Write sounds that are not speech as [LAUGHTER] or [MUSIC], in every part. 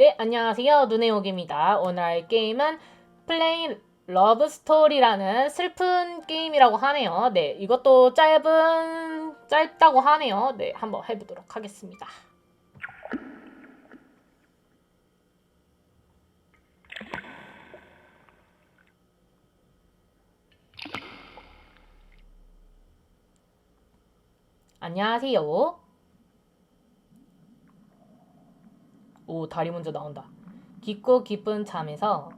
네, 안녕하세요. 눈의 오기입니다. 오늘 할 게임은 플레이 러브 스토리라는 슬픈 게임이라고 하네요. 네, 이것도 짧은, 짧다고 하네요. 네, 한번 해 보도록 하겠습니다. 안녕하세요. 오, 다리 먼저 나온다. 깊고 깊은 잠에서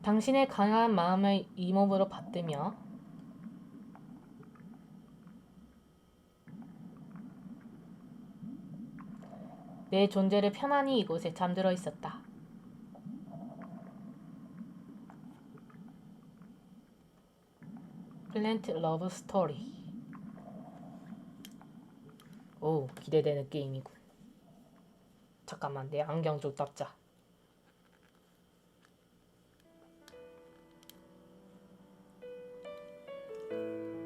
당신의 강한 마음을 이 몸으로 받들며 내 존재를 편안히 이곳에 잠들어 있었다. 플랜트 러브 스토리. 오, 기대되는 게임이군. 잠깐만, 내 안경 좀 닦자.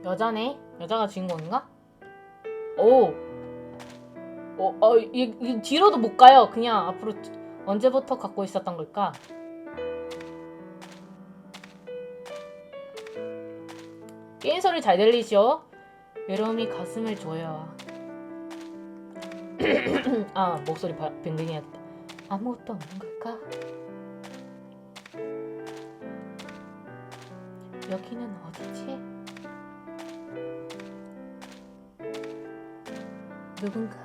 여자네? 여자가 주인공인가? 오! 어, 어, 이, 이 뒤로도 못 가요. 그냥 앞으로 언제부터 갖고 있었던 걸까? 게임 소리 잘 들리죠? 외로움이 가슴을 조여와. [CLEARS THROAT] 아 목소리 바, 변경해야겠다. 아무것도 없는 걸까? 여기는 어디지? 누군가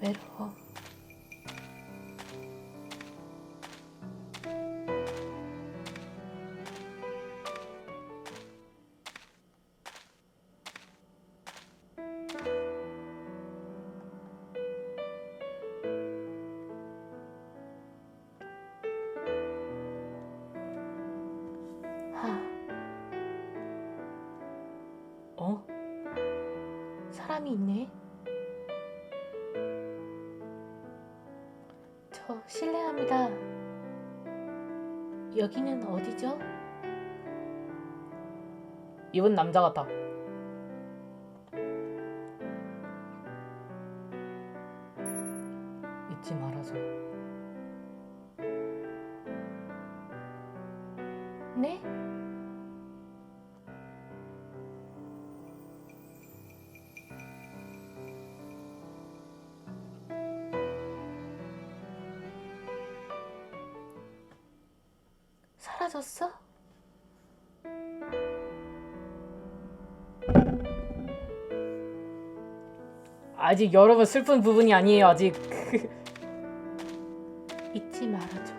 외로워. 사람이 있네. 저 실례합니다. 여기는 어디죠? 이분 남자 같아. 사라졌어? 아직 여러분 슬픈 부분이 아니에요 아직. [LAUGHS] 잊지 말아줘.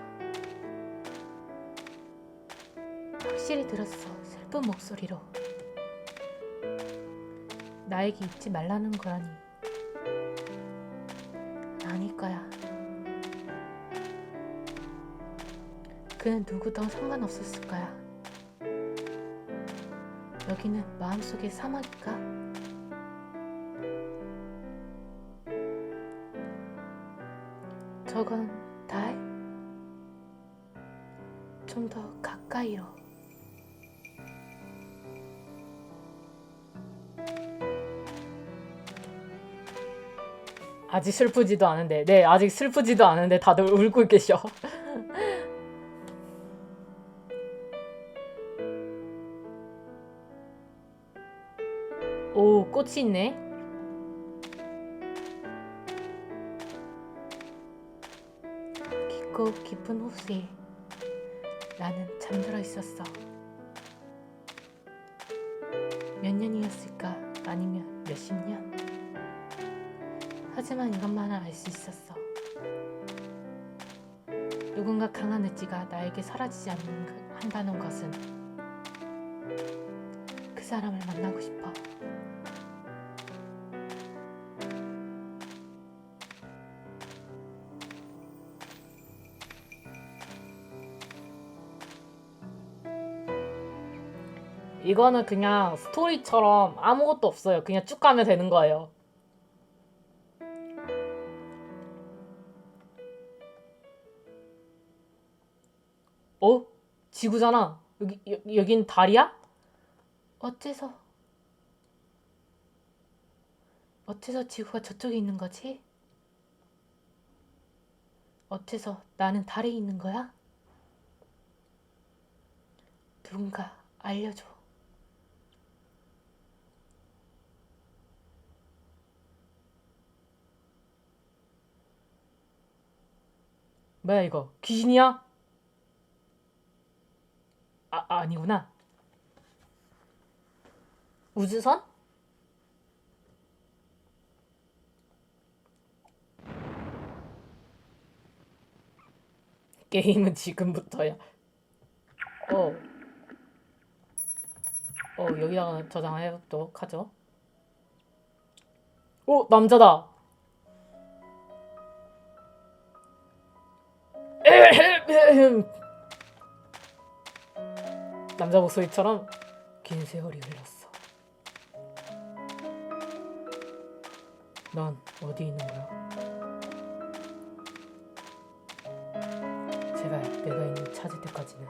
확실히 들었어 슬픈 목소리로. 나에게 잊지 말라는 거라니 그는 누구도 상관없었을 거야. 여기는 마음속의 사막일까? 저건 달? 좀 더 가까이로. 아직 슬프지도 않은데, 네, 아직 슬프지도 않은데 다들 울고 계셔. 오, 꽃이 있네. 깊고 깊은 호수에 나는 잠들어 있었어. 몇 년이었을까? 아니면 몇십 년? 하지만 이것만은 알 수 있었어. 누군가 강한 의지가 나에게 사라지지 않는 그- 한다는 것은 그 사람을 만나고 싶어. 이거는 그냥 스토리처럼 아무것도 없어요. 그냥 쭉 가면 되는 거예요. 어? 지구잖아. 여기 여, 여긴 달이야? 어째서 어째서 지구가 저쪽에 있는 거지? 어째서 나는 달에 있는 거야? 누군가 알려줘. 뭐야 이거 귀신이야? 아 아니구나. 우주선? 게임은 지금부터야. 어. 어, 여기다가 저장해도록 하죠. 오, 남자다. [LAUGHS] 남자 목소리처럼 긴 세월이 흘렀어. 넌 어디 있는 거야? 제발 내가 있는 찾을 때까지는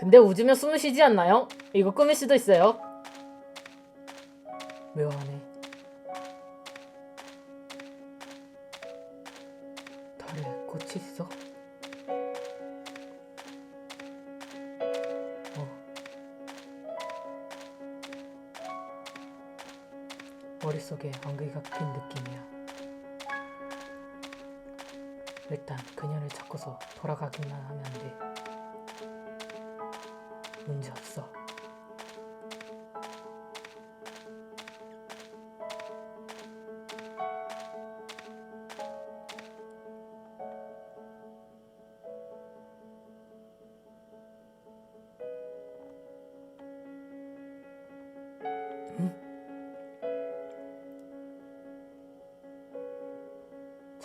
근데 웃으면 숨을 쉬지 않나요? 이거 꿈일 수도 있어요. 묘하네.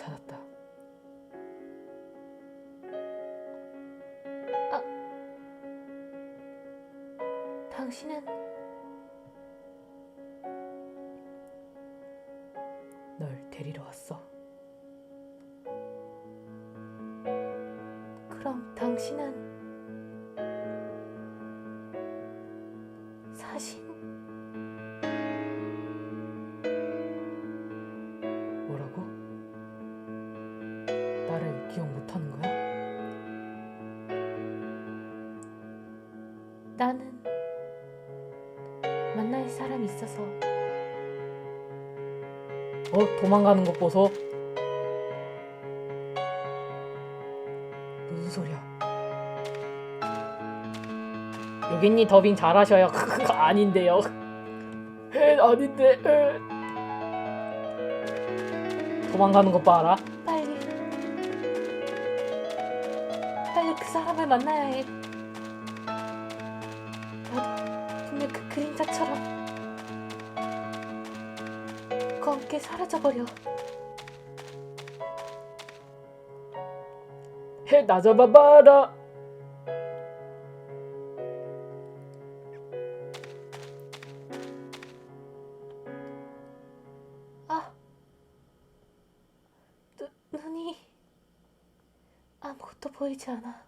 찾았다. 아, 당신은 널 데리러 왔어. 그럼 당신은 있어서. 어? 도망가는 것 보소. 무슨 소리야? 여긴니 더빙 잘하셔요. [LAUGHS] 아닌데요. 에 [LAUGHS] 아닌데. 에. 도망가는 것 봐라. 빨리. 빨리 그 사람을 만나야 해. 나도 분명 그 그림자처럼 검게 사라져버려. 해나 잡아봐라. 아 눈, 눈이 아무것도 보이지 않아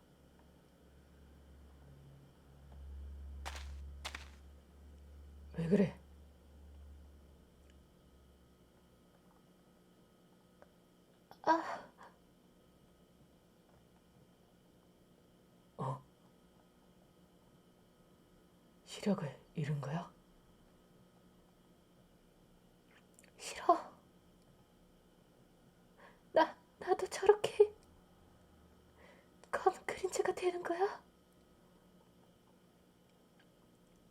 왜 그래? 아. 어? 시력을 잃은 거야? 싫어. 나, 나도 저렇게 검은 그림자가 되는 거야?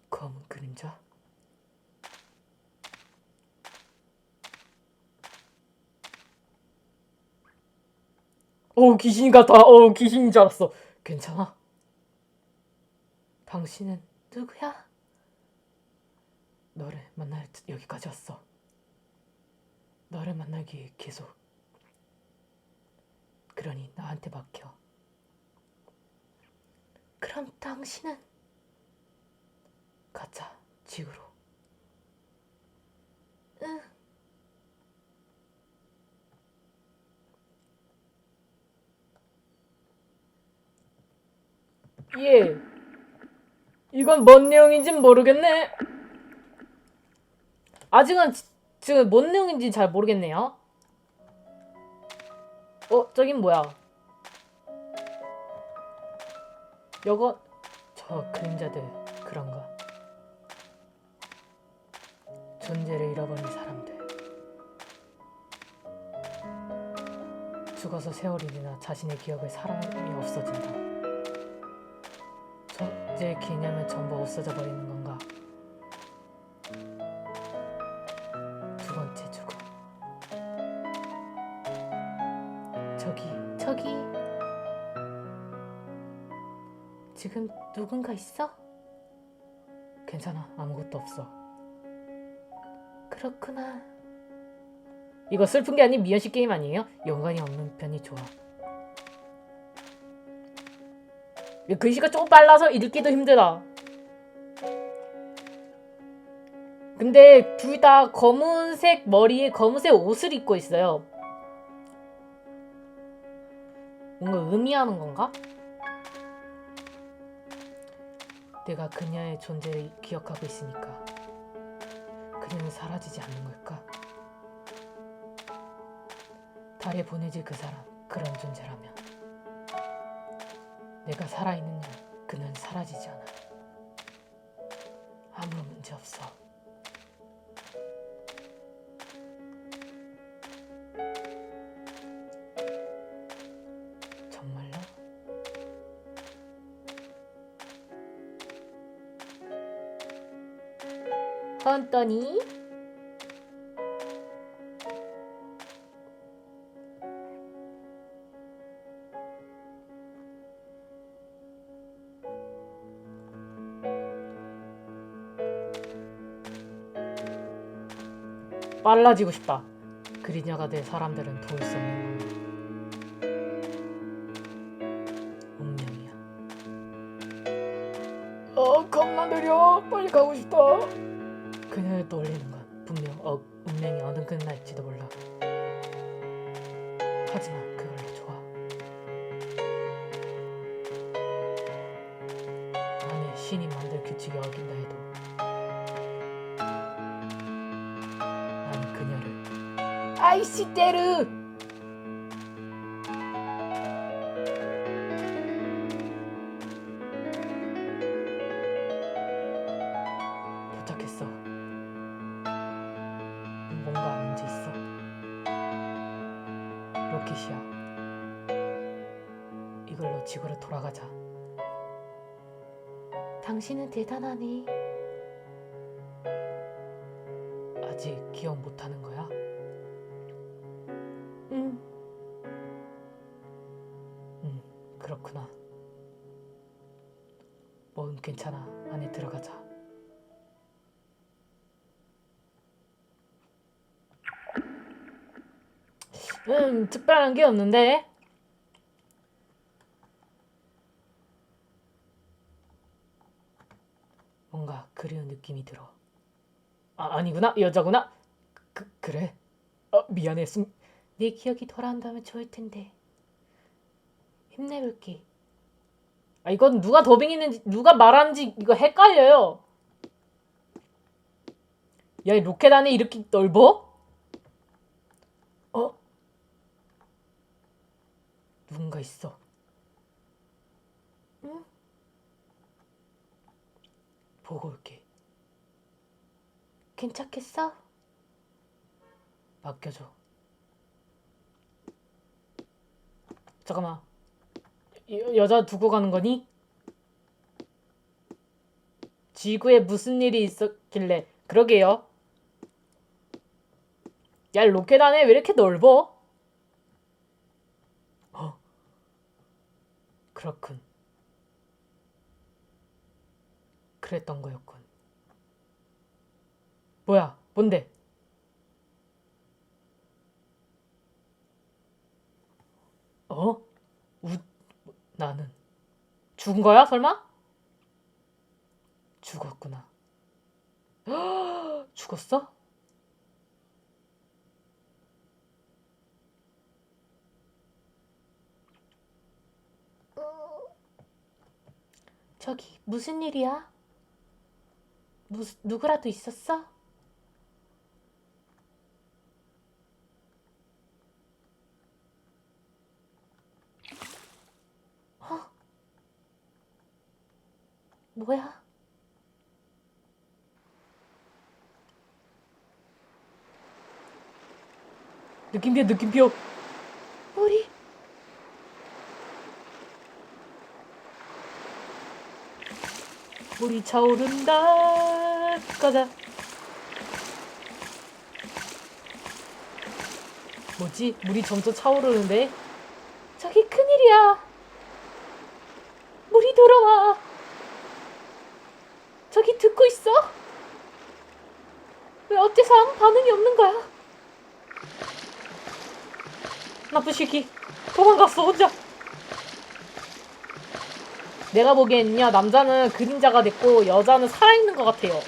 검은 그림자? 어우 귀신 같아. 어우 귀신인 줄 알았어. 괜찮아? 당신은 누구야? 너를 만날 여기까지 왔어. 너를 만나기 위해 계속 그러니 나한테 맡겨. 그럼 당신은 가자 지구로. 응. 예. 이건 뭔 내용인진 모르겠네. 아직은 지- 지금 뭔 내용인지 잘 모르겠네요. 어, 저긴 뭐야? 요거 저 그림자들 그런가? 존재를 잃어버린 사람들. 죽어서 세월이 지나 자신의 기억을 사람이 없어진다. 존재의 개념은 전부 없어져 버리는 건가? 두 번째 죽음. 저기, 저기. 지금 누군가 있어? 괜찮아, 아무것도 없어. 그렇구나. 이거 슬픈 게 아닌 미연씨 게임 아니에요? 연관이 없는 편이 좋아. 글씨가 조금 빨라서 읽기도 힘들다. 근데 둘 다 검은색 머리에 검은색 옷을 입고 있어요. 뭔가 의미하는 건가? 내가 그녀의 존재를 기억하고 있으니까 그녀는 사라지지 않는 걸까? 달에 보내질 그 사람 그런 존재라면 내가 살아있는 한 그는 사라지지 않아 아무 문제 없어 정말로? 헌떠니? 빨라지고 싶다. 그리냐가 될 사람들은 수 없는 건가. 운명이야. 어, 겁나 느려. 빨리 가고 싶다. 그녀를 놀리는 건 분명 어, 운명이 어느 끝날지도 몰라. 도착했어. 뭔가 문제 있어. 로켓이야. 이걸로 지구로 돌아가자. 당신은 대단하네 아직 기억 못하는 거야? 음, 특별한 게 없는데. 뭔가 그리운 느낌이 들어. 아, 아니구나. 여자구나. 그, 그래. 어, 미안해. 숨... 내 기억이 돌아온다면 좋을 텐데. 힘내볼게. 아, 이건 누가 더빙했는지, 누가 말하는지 이거 헷갈려요. 야, 이 로켓 안에 이렇게 넓어? 어? 누군가 있어. 응? 보고 올게. 괜찮겠어? 맡겨줘. 잠깐만. 여, 여자 두고 가는 거니? 지구에 무슨 일이 있었길래 그러게요. 야, 로켓 안에 왜 이렇게 넓어? 어. 그렇군. 그랬던 거였군. 뭐야? 뭔데? 어? 나는 죽은 거야 설마? 죽었구나. [GASPS] 죽었어? 저기 무슨 일이야? 무, 누구라도 있었어? 어? 뭐야? 느낌표 느낌표 우리 물이 차오른다 가자 뭐지? 물이 점점 차오르는데? 저기 큰일이야 물이 들어와 저기 듣고 있어? 왜 어째서 아무 반응이 없는 거야? 나쁜 새끼 도망갔어 혼자 내가 보기엔요 남자는 그림자가 됐고 여자는 살아있는 것 같아요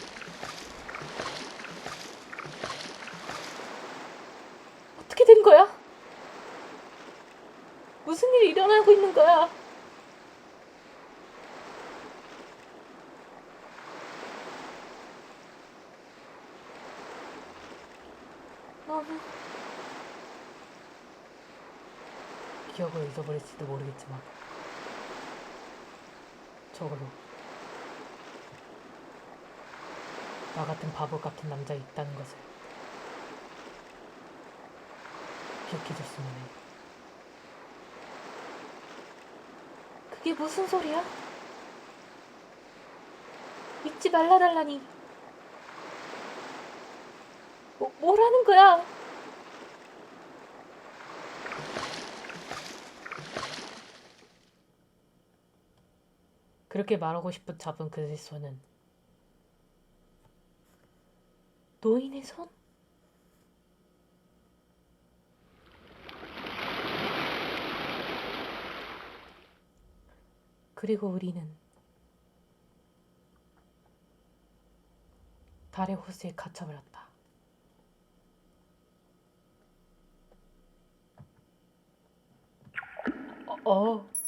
어떻게 된 거야? 무슨 일이 일어나고 있는 거야? 기억을 잊어버릴지도 모르겠지만 저걸로 나 같은 바보 같은 남자 있다는 것을 기억해줬으면 해. 그게 무슨 소리야? 잊지 말라달라니. 뭐, 뭐라는 거야? 그렇게 말하고 싶은 잡은 그의 손은 노인의 손? 그리고 우리는 달의 호수에 갇혀버렸다. 어, 어.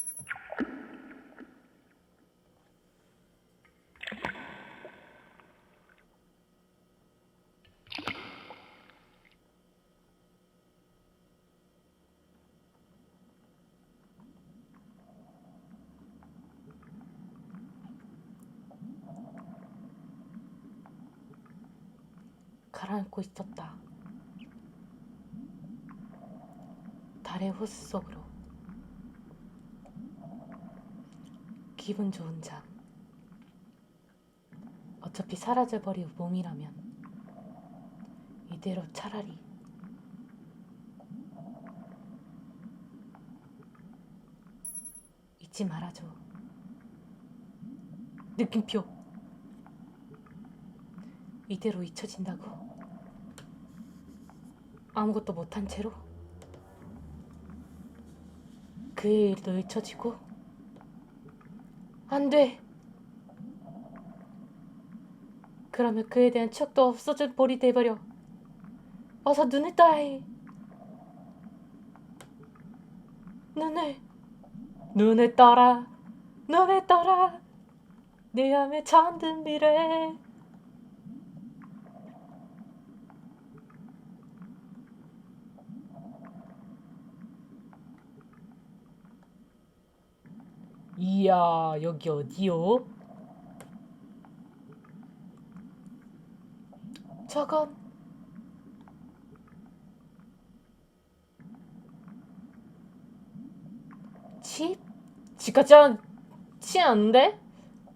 가라앉고 있었다. 달의 호수 속으로. 기분 좋은 잠. 어차피 사라져버릴 몸이라면 이대로 차라리 잊지 말아줘. 느낌표. 이대로 잊혀진다고? 아무것도 못한 채로? 그의 일도 잊혀지고? 안 돼! 그러면 그에 대한 추억도 없어진 볼이 돼버려. 어서 눈을 해. 눈을, 눈을 떠라, 눈을 떠라. 내 맘에 잠든 미래. 이야, 여기 어디요? 저건 집? 집 같지 않 지 않은데?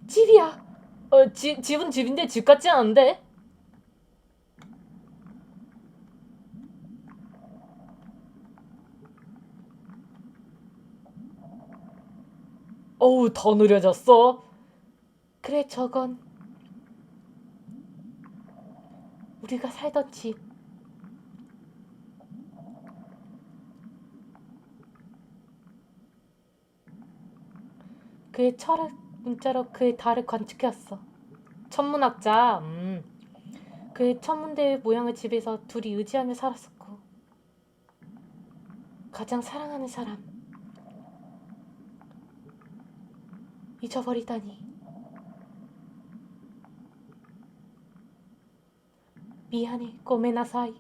집이야. 어, 집, 집은 집인데 집 같지 않은데? 어우, 더 느려졌어. 그래, 저건 우리가 살던 집. 그의 철학 문자로 그의 달을 관측해왔어. 천문학자. 음. 그의 천문대의 모양을 집에서 둘이 의지하며 살았었고 가장 사랑하는 사람 잊어버리다니 미안해 꼬메나사이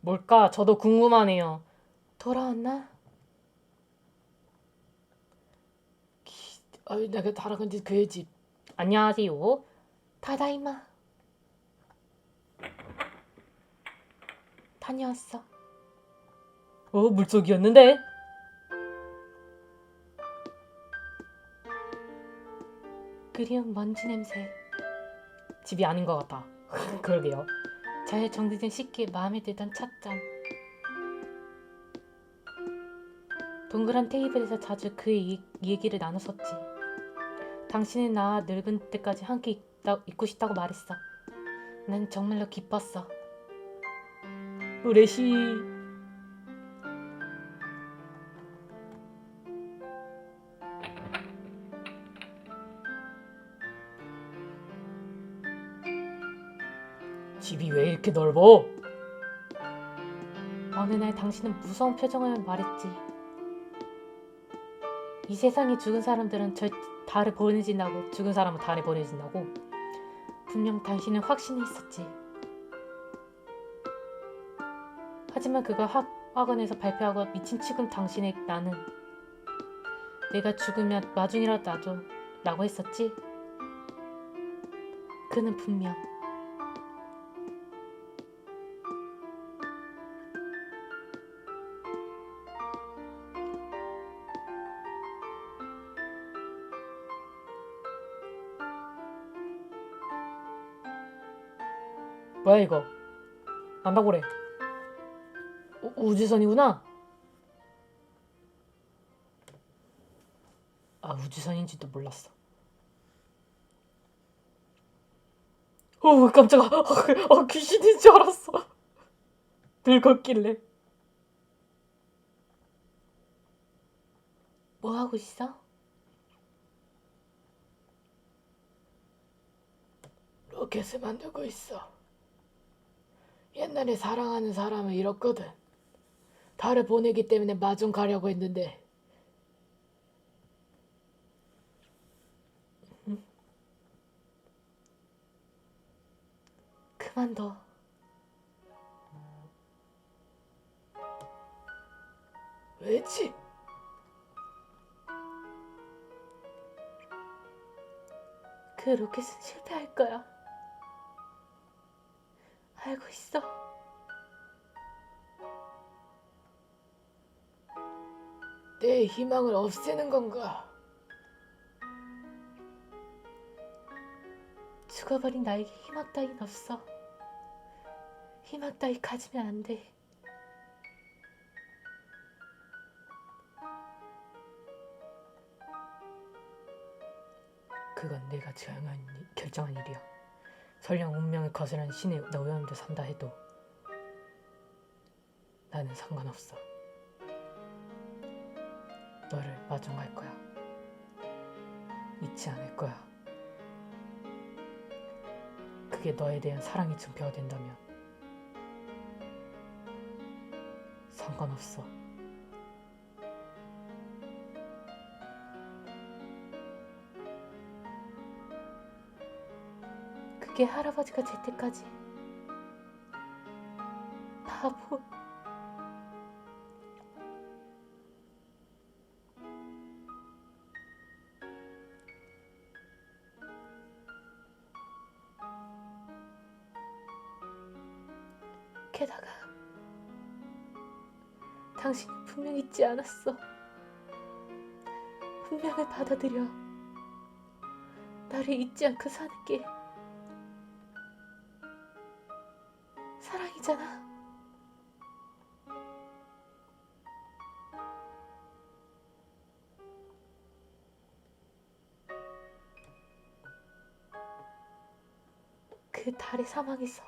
뭘까? 저도 궁금하네요. 돌아왔나? 아유 내가 달아간 지 그의 집 안녕하세요. 다다이마. 다녀왔어. 어, 물속이었는데? 그리운 먼지 냄새. 집이 아닌 것 같아. [LAUGHS] 그러게요. 잘 정리된 식기에 마음에 들던 찻잔. 동그란 테이블에서 자주 이- 얘기를 나눴었지. 당신은 나와 늙은 때까지 함께 있다, 있고 싶다고 말했어. 난 정말로 기뻤어. 우레시. 집이 왜 이렇게 넓어? 어느 날 당신은 무서운 표정을 말했지. 이 세상에 죽은 사람들은 절 달에 보내진다고 죽은 사람은 달에 보내진다고 분명 당신은 확신했었지. 하지만 그걸 학, 학원에서 발표하고 미친 치금 당신의 나는 내가 죽으면 마중이라도 놔줘 라고 했었지. 그는 분명 뭐야 이거? 우, 우주선이구나? 아 우주선인지도 몰랐어. 어 깜짝아. 어, 어, 귀신인 줄 알았어. 늙었길래. 뭐 하고 있어? 로켓을 만들고 있어 옛날에 사랑하는 사람을 잃었거든. 달을 보내기 때문에 마중 가려고 했는데. 그만둬 왜지? 그 로켓은 실패할 거야 알고 있어 내 희망을 없애는 건가? 죽어버린 나에게 희망 따윈 없어. 희망 따위 가지면 안 돼. 그건 내가 정한, 일- 결정한 일이야. 설령 운명을 거스른 신의 오염도 산다 해도 나는 상관없어. 너를 마중할 거야. 잊지 않을 거야. 그게 너에 대한 사랑의 증표가 된다면 상관없어. 그게 할아버지가 될 때까지 바보. 게다가 당신이 분명 잊지 않았어. 분명을 받아들여. 나를 잊지 않고 사는 게 사막에서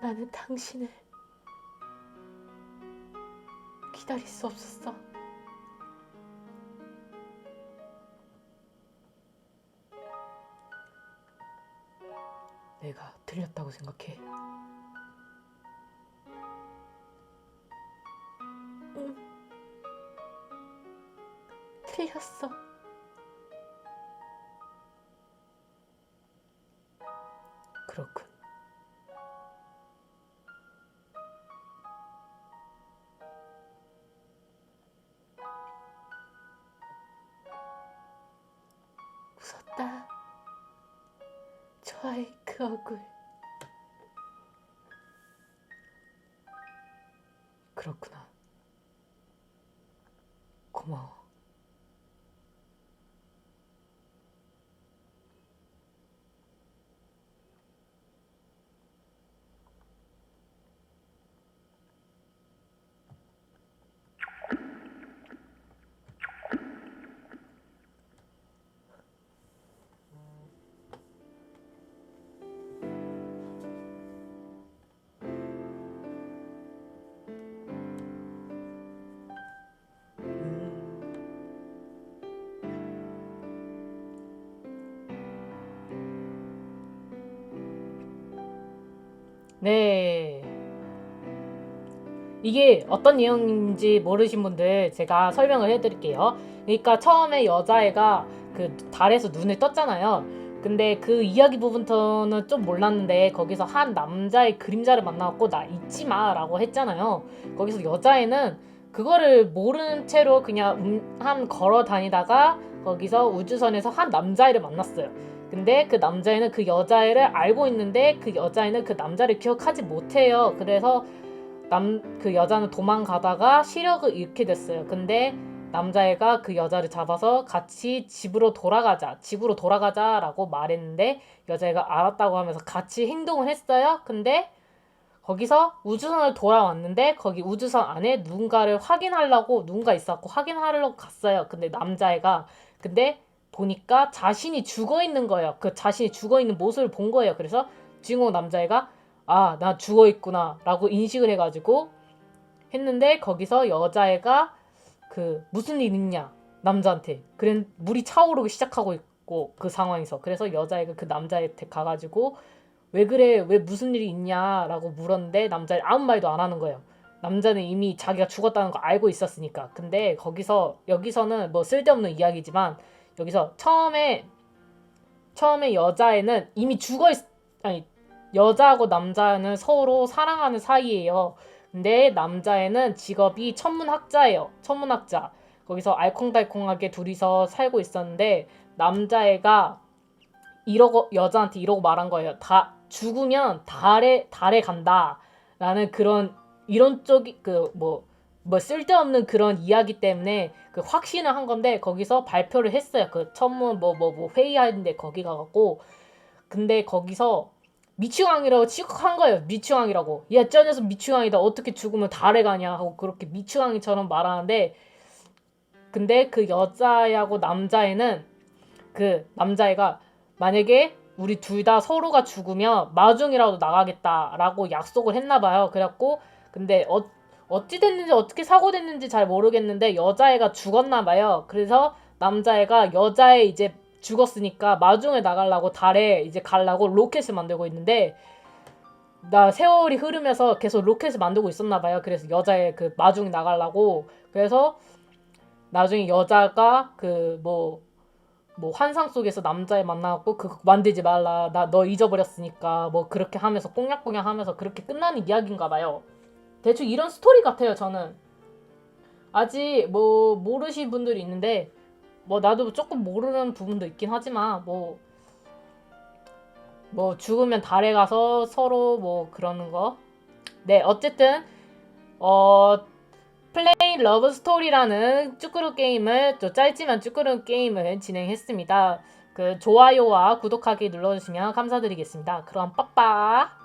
나는 당신을 기다릴 수 없었어. 내가 틀렸다고 생각해. 틀렸어. 그렇군. 네. 이게 어떤 내용인지 모르신 분들 제가 설명을 해드릴게요. 그러니까 처음에 여자애가 그 달에서 눈을 떴잖아요. 근데 그 이야기 부분부터는 좀 몰랐는데 거기서 한 남자의 그림자를 만나갖고 나 잊지 마라고 했잖아요. 거기서 여자애는 그거를 모르는 채로 그냥 음, 한 걸어 다니다가 거기서 우주선에서 한 남자애를 만났어요. 근데 그 남자애는 그 여자애를 알고 있는데 그 여자애는 그 남자를 기억하지 못해요. 그래서 남 그 여자는 도망가다가 시력을 잃게 됐어요. 근데 남자애가 그 여자를 잡아서 같이 집으로 돌아가자, 집으로 돌아가자라고 말했는데 여자애가 알았다고 하면서 같이 행동을 했어요. 근데 거기서 우주선을 돌아왔는데 거기 우주선 안에 누군가를 확인하려고 누군가 있었고 확인하려고 갔어요. 근데 남자애가 근데 보니까 자신이 죽어 있는 거예요. 그 자신이 죽어 있는 모습을 본 거예요. 그래서 주인공 남자애가 아, 나 죽어 있구나 라고 인식을 해가지고 했는데 거기서 여자애가 그 무슨 일 있냐 남자한테 그래 물이 차오르기 시작하고 있고 그 상황에서 그래서 여자애가 그 남자한테 가가지고 왜 그래 왜 무슨 일이 있냐라고 물었는데 남자애 아무 말도 안 하는 거예요. 남자는 이미 자기가 죽었다는 거 알고 있었으니까. 근데 거기서 여기서는 뭐 쓸데없는 이야기지만 여기서 처음에 처음에 여자애는 이미 죽어 있 아니 여자하고 남자는 서로 사랑하는 사이예요. 근데 남자애는 직업이 천문학자예요. 천문학자. 거기서 알콩달콩하게 둘이서 살고 있었는데 남자애가 이러고 여자한테 이러고 말한 거예요. 다 죽으면 달에 달에 간다라는 그런 이런 쪽이 그 뭐 뭐 쓸데없는 그런 이야기 때문에 그 확신을 한 건데 거기서 발표를 했어요. 그 천문 뭐 뭐 뭐 회의하는데 거기 가갖고 근데 거기서 미추왕이라고 취급한 거예요. 미추왕이라고. 야, 저 녀석 미추왕이다. 어떻게 죽으면 달에 가냐 하고 그렇게 미추왕이처럼 말하는데 근데 그 여자애하고 남자애는 그 남자애가 만약에 우리 둘 다 서로가 죽으면 마중이라도 나가겠다라고 약속을 했나 봐요. 그래갖고 근데 어 어찌 됐는지 어떻게 사고 됐는지 잘 모르겠는데 여자애가 죽었나 봐요. 그래서 남자애가 여자애 이제 죽었으니까 마중에 나가려고 달에 이제 가려고 로켓을 만들고 있는데 나 세월이 흐르면서 계속 로켓을 만들고 있었나 봐요. 그래서 여자애 그 마중에 나가려고 그래서 나중에 여자가 그뭐뭐 환상 속에서 남자애 만나갖고 그거 만들지 말라 나 너 잊어버렸으니까 뭐 그렇게 하면서 꽁냥꽁냥 하면서 그렇게 끝나는 이야기인가 봐요. 대충 이런 스토리 같아요 저는 아직 뭐 모르신 분들이 있는데 뭐 나도 조금 모르는 부분도 있긴 하지만 뭐뭐 죽으면 달에 가서 서로 뭐 그러는 거. 네, 어쨌든 어 플레이 러브 스토리라는 쭈꾸루 게임을 또 짧지만 쭈꾸루 게임을 진행했습니다. 그 좋아요와 구독하기 눌러주시면 감사드리겠습니다. 그럼 빠빠.